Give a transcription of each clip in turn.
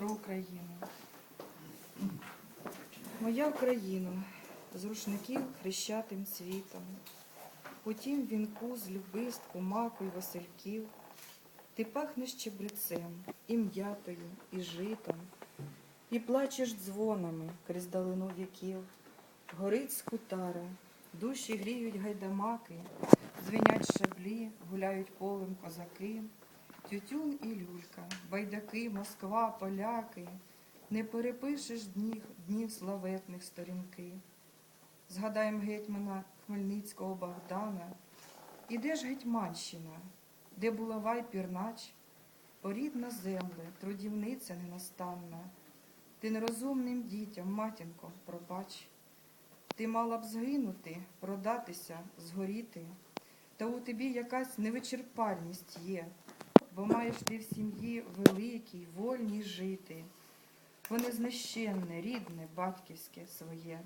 про Україну. Моя Україно, з рушників хрещатим цвітом, у тім вінку з любистку, маку й васильків, ти пахнеш чебрецем, і м'ятою, і житом, і плачеш дзвонами крізь далину віків. Горить скутара, душі гріють гайдамаки, дзвенять шаблі, гуляють полем козаки, тютюн і люлька, байдаки, Москва, поляки, не перепишеш днів, днів славетних сторінки. Згадаєм гетьмана Хмельницького Богдана, і де ж Гетьманщина, де булавай пірнач, о рідна земле, трудівниця ненастанна, ти нерозумним дітям, матінко, пробач. Ти мала б згинути, продатися, згоріти, та у тобі якась невичерпальність є, бо маєш ти в сім'ї великій, вольній жити, вони знищенне, рідне, батьківське своє.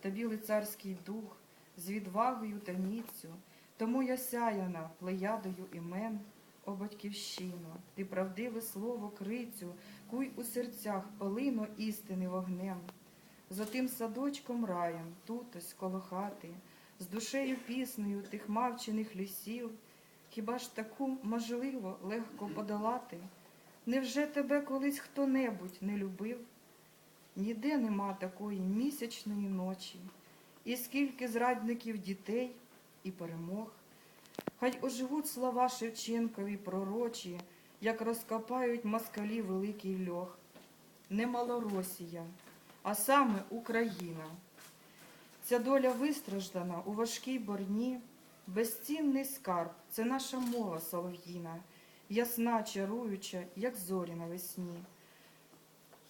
Тобі лицарський дух з відвагою та міцю, тому я сяяна плеядою імен, о батьківщино, ти правдиве слово крицю, куй у серцях полино істини вогнем. За тим садочком раєм, тут ось коло хати, з душею піснею тих мавчених лісів, хіба ж таку можливо легко подолати? Невже тебе колись хто-небудь не любив? Ніде нема такої місячної ночі, і скільки зрадників дітей і перемог. Хай оживуть слова Шевченкові пророчі, як розкопають москалі великий льох. Не Малоросія, а саме Україна. Ця доля вистраждана у важкій борні, безцінний скарб це наша мова солов'їна, ясна, чаруюча, як зорі навесні.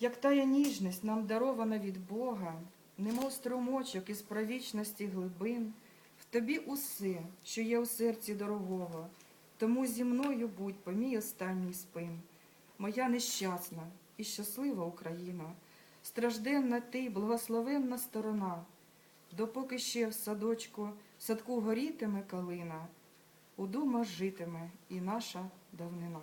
Як тая ніжність нам дарована від Бога, немов струмочок із правічності глибин, в тобі усе, що є у серці дорогого, тому зі мною будь по мій останній спин. Моя нещасна і щаслива Україна, стражденна ти, благословенна сторона, допоки ще в садочку, в садку горітиме калина, у думах житиме і наша давнина.